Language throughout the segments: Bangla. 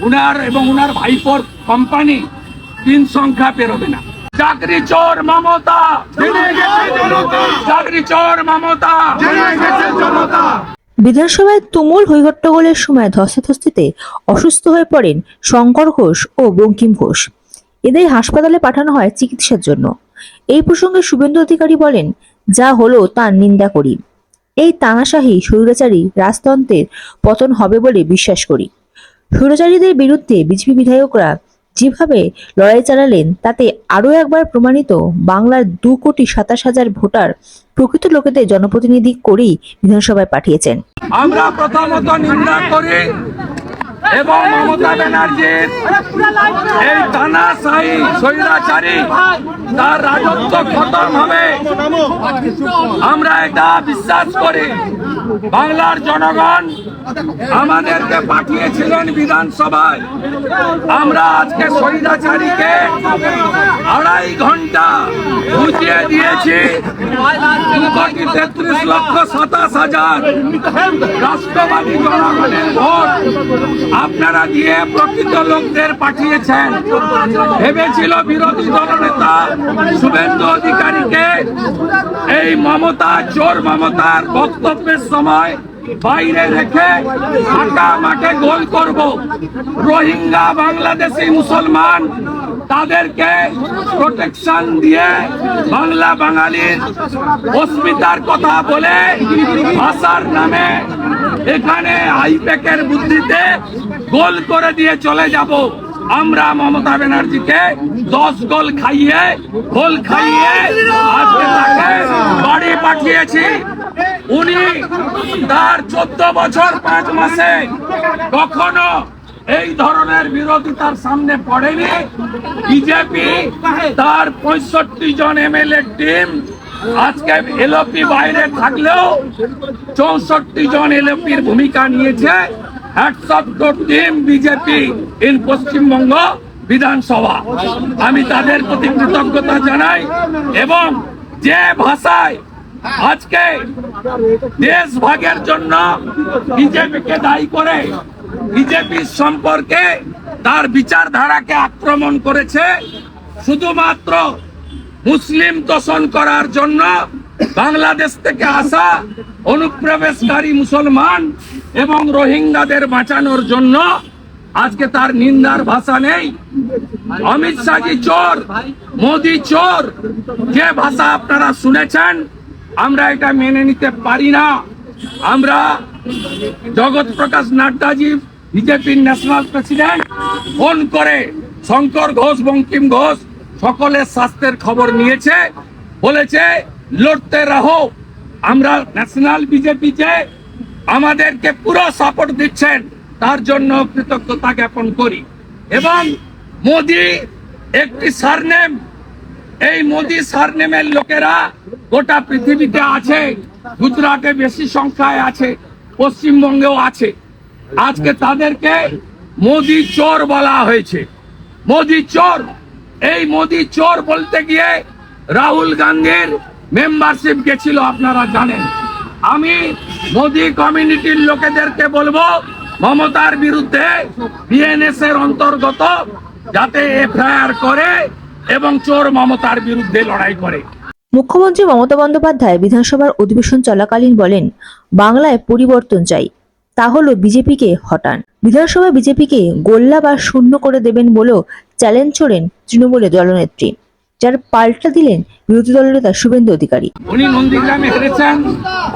উনার এবং উনার ভাইপোর কোম্পানি তিন সংখ্যা পেরোবে না। চাকরি চোর মমতা। চাকরি চোর মমতা। বিধানসভায় তুমুল হৈহট্টগোলের সময় ধস্তাধস্তিতে অসুস্থ হয়ে পড়েন শঙ্কর ঘোষ ও বঙ্কিম ঘোষ। এদের হাসপাতালে পাঠানো হয় চিকিৎসার জন্য। এই প্রসঙ্গে শুভেন্দু অধিকারী বলেন যা হলো তার নিন্দা করি। এই তানাশাহী স্বৈরাচারী রাজতন্ত্রের পতন হবে বলে বিশ্বাস করি। স্বৈরাচারীদের বিরুদ্ধে বিজেপি বিধায়করা যেভাবে লড়াই চালালেন, তাতে আরও একবার প্রমাণিত বাংলার দু কোটি সাতাশ হাজার ভোটার প্রকৃত লোকেদের জনপ্রতিনিধি করেই বিধানসভায় পাঠিয়েছেন। আমরা প্রথমত নিন্দা করি এবং মমতা ব্যানার্জির এই তানাশাহী স্বৈরাচারী, তার রাজত্ব খতম হবে। আমরা এটা বিশ্বাস করি। বাংলার জনগণ আমাদেরকে পাঠিয়েছিলেন বিধানসভায়। আমরা আজকে স্বৈরাচারীকে আড়াই ঘণ্টা বুঝিয়ে দিয়েছি। তেত্রিশ লক্ষ সাতাশ হাজার রাষ্ট্রবাদী জনগণের ভোট আপনারা দিয়ে প্রকৃত লোকদের পাঠিয়েছেন। ভেবেছিল বিরোধী দলনেতা শুভেন্দু অধিকারীকে এই মমতা, চোর মমতার বক্তব্যের সময় বাইরে রেখে ফাঁকা মাঠে গোল করব। রোহিঙ্গা, বাংলাদেশি মুসলমান, তাদেরকে প্রোটেকশন দিয়ে বাংলা বাঙালির অস্মিতার কথা বলে ভাষার নামে এখানে আইপ্যাকের বুদ্ধিতে গোল করে দিয়ে চলে যাব। আমরা মমতা ব্যানার্জিকে দশ গোল খাইয়ে গোল খাইয়ে আজকে তাকে বাড়ি পাঠিয়েছি। উনি তার চোদ্দ বছর পাঁচ মাসে কখনো এই ধরনের বিরোধিতার সামনে পড়েনি। বিজেপি তার পঁয়ষট্টি জন এম এমএলএ টিম আজকে এলপি বাইরে থাকলেও চৌষট্টি জন এলপির ভূমিকা নিয়েছে। বিজেপি পশ্চিমবঙ্গ বিধানসভা আমি তাদের প্রতি কৃতজ্ঞতা জানাই এবং যে ভাষায় আজকে দেশ ভাগের জন্য বিজেপিকে দায়ী করে বিজেপির সম্পর্কে তার বিচারধারাকে আক্রমণ করেছে, শুধুমাত্র মুসলিম তোষণ করার জন্য বাংলাদেশ থেকে আসা অনুপ্রবেশকারী মুসলমান এবং রোহিঙ্গাদের বাঁচানোর জন্য আজকে তার নিন্দার ভাষা নেই। অমিত শাহজি চোর? মোদি চোর? যে ভাষা আপনারা শুনেছেন, আমরা এটা মেনে নিতে পারি না। আমরা জগৎ প্রকাশ নাড্ডাজি বিজেপির ন্যাশনাল প্রেসিডেন্ট, ফোন করে শঙ্কর ঘোষ, বঙ্কিম ঘোষ সকলের স্বাস্থ্যের খবর নিয়েছে, বলেছে, লড়তে রাহো। আমরা ন্যাশনাল বিজেপি যে আমাদেরকে পুরো সাপোর্ট দিচ্ছেন, তার জন্য কৃতজ্ঞতা জ্ঞাপন করি। এবং মোদি একটি সারনেম এই মোদি সারনেমের লোকেরা গোটা পৃথিবীতে আছে, গুজরাটে বেশি সংখ্যায় আছে, পশ্চিমবঙ্গেও আছে। আজকে তাদেরকে মোদি চোর বলা হয়েছে। মোদি চোর, এই মোদি চোর বলতে গিয়ে রাহুল গান্ধীর মেম্বারশিপ গেছিল, আপনারা জানেন। আমি মোদি কমিউনিটির লোকেদেরকে বলব, মমতার বিরুদ্ধে বিএনএস এর অন্তর্গত যাতে এফআইআর করে এবং চোর মমতার বিরুদ্ধে লড়াই করে। মুখ্যমন্ত্রী মমতা বন্দ্যোপাধ্যায় বিধানসভার অধিবেশন চলাকালীন বলেন, বাংলায় পরিবর্তন চাই, তা হলো বিজেপিকে হটান। বিধানসভায় বিজেপিকে গোল্লা বা শূন্য করে দেবেন বলেও চ্যালেঞ্জ ছোড়েন তৃণমূলের দলনেত্রী। যার পাল্টা দিলেন বিরোধী দলনেতা শুভেন্দু অধিকারী। উনি নন্দীগ্রামে হেরেছেন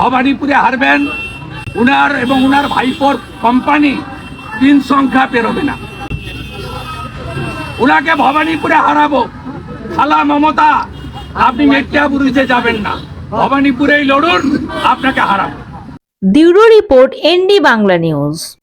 ভবানীপুরে হারবেন উনার এবং উনার ভাইপোর কোম্পানি তিন সংখ্যা পেরোবে না। উনাকে ভবানীপুরে হারাবো। খালা মমতা আপনি মেটিয়াবুরুজে যাবেন না। ভবানীপুরেই লড়ুন আপনাকে হারাবো। দিউরো রিপোর্ট এনডি বাংলা নিউজ।